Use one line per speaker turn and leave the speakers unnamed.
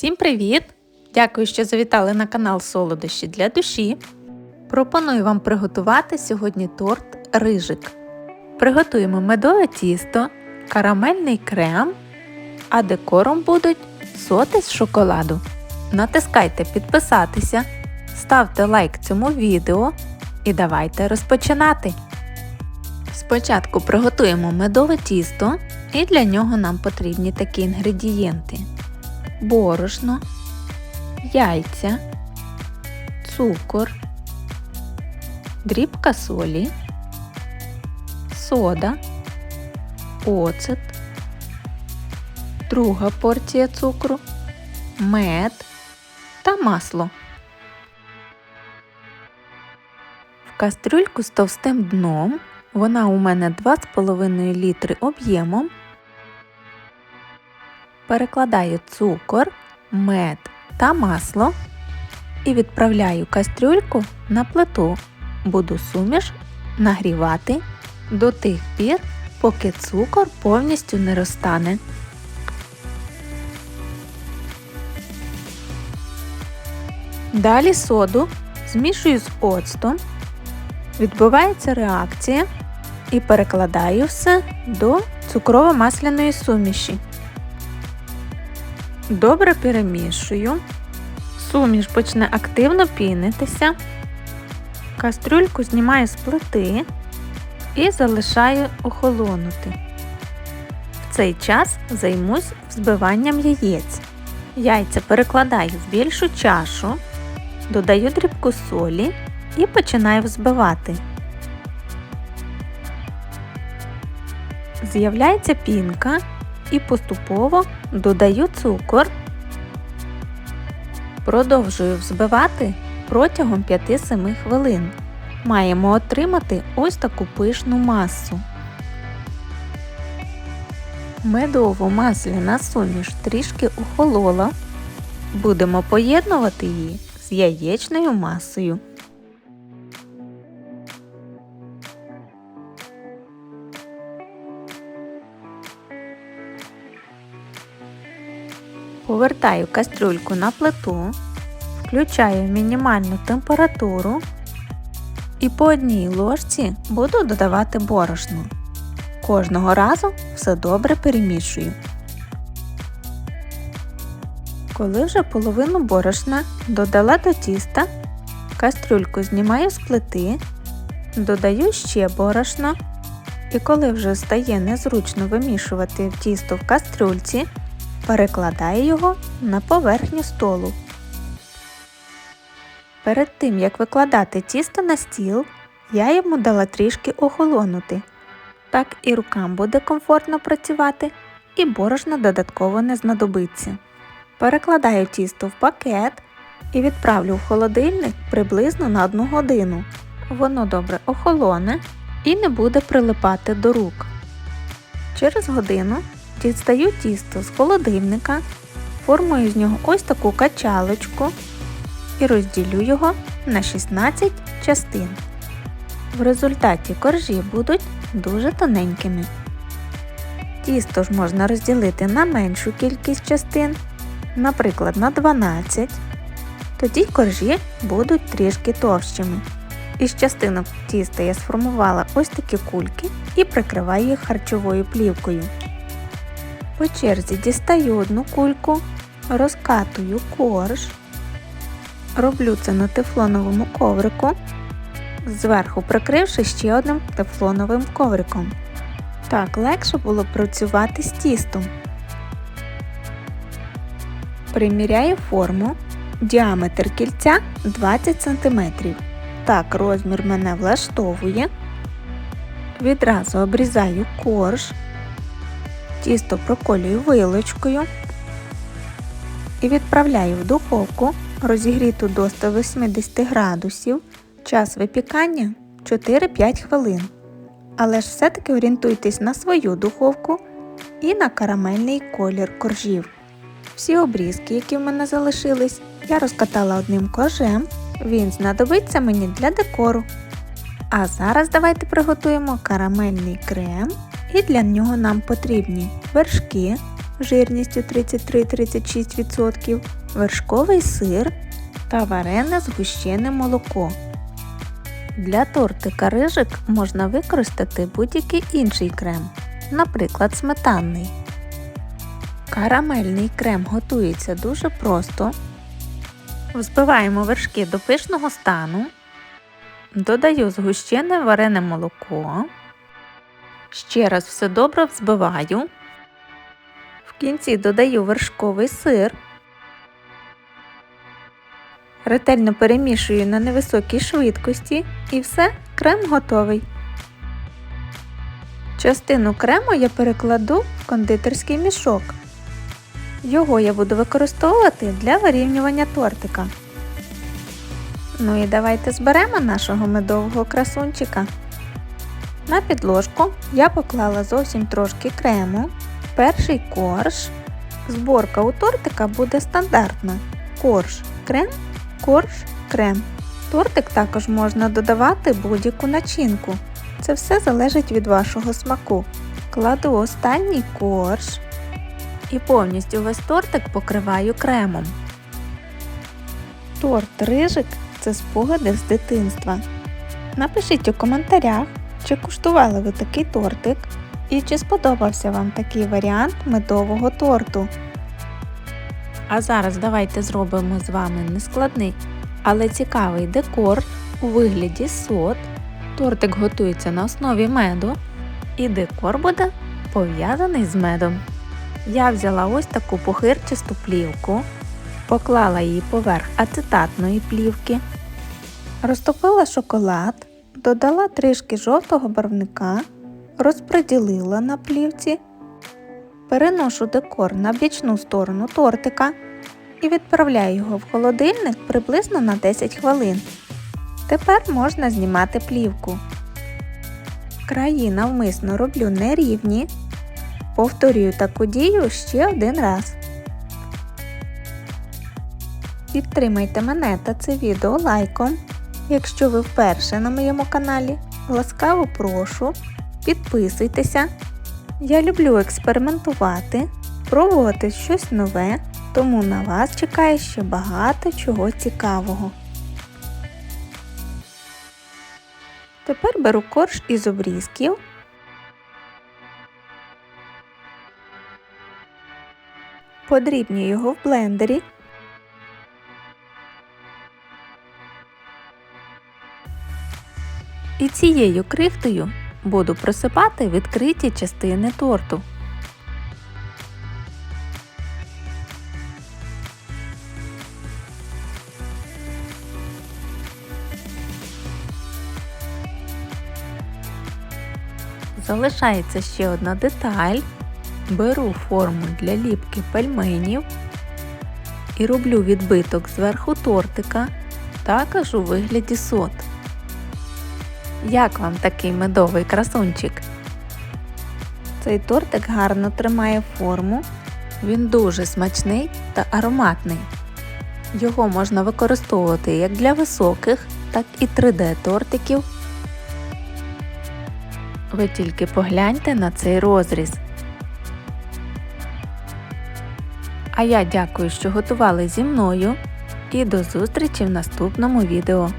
Всім привіт! Дякую, що завітали на канал Солодощі для душі. Пропоную вам приготувати сьогодні торт рижик. Приготуємо медове тісто, карамельний крем, а декором будуть соти з шоколаду. Натискайте підписатися, ставте лайк цьому відео і давайте розпочинати. Спочатку приготуємо медове тісто, і для нього нам потрібні такі інгредієнти: борошно, яйця, цукор, дрібка солі, сода, оцет, друга порція цукру, мед та масло. В кастрюльку з товстим дном вона у мене 2,5 літри об'ємом. Перекладаю цукор, мед та масло і відправляю кастрюльку на плиту. Буду суміш нагрівати до тих пір, поки цукор повністю не розтане. Далі соду змішую з оцтом, відбувається реакція і перекладаю все до цукрово-масляної суміші. Добре перемішую. Суміш почне активно пінитися. Кастрюльку знімаю з плити і залишаю охолонути. В цей час займусь взбиванням яєць. Яйця перекладаю в більшу чашу, додаю дрібку солі і починаю взбивати. З'являється пінка і поступово додаю цукор. Продовжую взбивати протягом 5-7 хвилин. Маємо отримати ось таку пишну масу. Медово-масляна суміш трішки охолола. Будемо поєднувати її з яєчною масою. Повертаю кастрюльку на плиту, включаю мінімальну температуру і по одній ложці буду додавати борошно. Кожного разу все добре перемішую. Коли вже половину борошна додала до тіста, кастрюльку знімаю з плити, додаю ще борошно і коли вже стає незручно вимішувати тісто в кастрюльці, перекладаю його на поверхню столу. Перед тим, як викладати тісто на стіл, я йому дала трішки охолонути. Так і рукам буде комфортно працювати, і борошно додатково не знадобиться. Перекладаю тісто в пакет і відправлю в холодильник приблизно на 1 годину. Воно добре охолоне і не буде прилипати до рук. Через годину Дістаю тісто з холодильника, формую з нього ось таку качалочку і розділю його на 16 частин. В результаті коржі будуть дуже тоненькими. Тісто ж можна розділити на меншу кількість частин, наприклад, на 12. Тоді коржі будуть трішки товщими. Із частинок тіста я сформувала ось такі кульки і прикриваю їх харчовою плівкою. По черзі дістаю одну кульку, розкатую корж, роблю це на тефлоновому коврику, зверху прикривши ще одним тефлоновим ковриком. Так легше було працювати з тістом. Приміряю форму, діаметр кільця 20 см. Так, розмір мене влаштовує. Відразу обрізаю корж. Тісто проколюю вилочкою і відправляю в духовку розігріту до 180 градусів. Час випікання 4-5 хвилин. Але ж все-таки орієнтуйтесь на свою духовку і на карамельний колір коржів. Всі обрізки, які в мене залишились, я розкатала одним коржем. Він знадобиться мені для декору. А зараз давайте приготуємо карамельний крем і для нього нам потрібні вершки, жирністю 33-36%, вершковий сир та варене згущене молоко. Для тортика рижик можна використати будь-який інший крем, наприклад, сметанний. Карамельний крем готується дуже просто. Взбиваємо вершки до пишного стану. Додаю згущене варене молоко. Ще раз все добре взбиваю. В кінці додаю вершковий сир. Ретельно перемішую на невисокій швидкості і все, крем готовий. Частину крему я перекладу в кондитерський мішок. Його я буду використовувати для вирівнювання тортика. Ну і давайте зберемо нашого медового красунчика. На підложку я поклала зовсім трошки крему, перший корж. Зборка у тортика буде стандартна. Корж крем, корж крем. Тортик також можна додавати будь-яку начинку. Це все залежить від вашого смаку. Кладу останній корж і повністю весь тортик покриваю кремом. Торт рижик це спогади з дитинства. Напишіть у коментарях, чи куштували ви такий тортик і чи сподобався вам такий варіант медового торту. А зараз давайте зробимо з вами нескладний, але цікавий декор у вигляді сот. Тортик готується на основі меду, і декор буде пов'язаний з медом. Я взяла ось таку похирчасту плівку, поклала її поверх ацетатної плівки, розтопила шоколад, додала трішки жовтого барвника, розподілила на плівці, переношу декор на бічну сторону тортика і відправляю його в холодильник приблизно на 10 хвилин. Тепер можна знімати плівку. Краї навмисно роблю нерівні. Повторюю таку дію ще один раз. Підтримайте мене та це відео лайком. Якщо ви вперше на моєму каналі, ласкаво прошу, підписуйтеся. Я люблю експериментувати, пробувати щось нове, тому на вас чекає ще багато чого цікавого. Тепер беру корж із обрізків. Подрібнюю його в блендері. І цією крихтою буду просипати відкриті частини торту. Залишається ще одна деталь. Беру форму для ліпки пельменів і роблю відбиток зверху тортика, також у вигляді сот. Як вам такий медовий красунчик? Цей тортик гарно тримає форму, він дуже смачний та ароматний. Його можна використовувати як для високих, так і 3D-тортиків. Ви тільки погляньте на цей розріз. А я дякую, що готували зі мною і до зустрічі в наступному відео.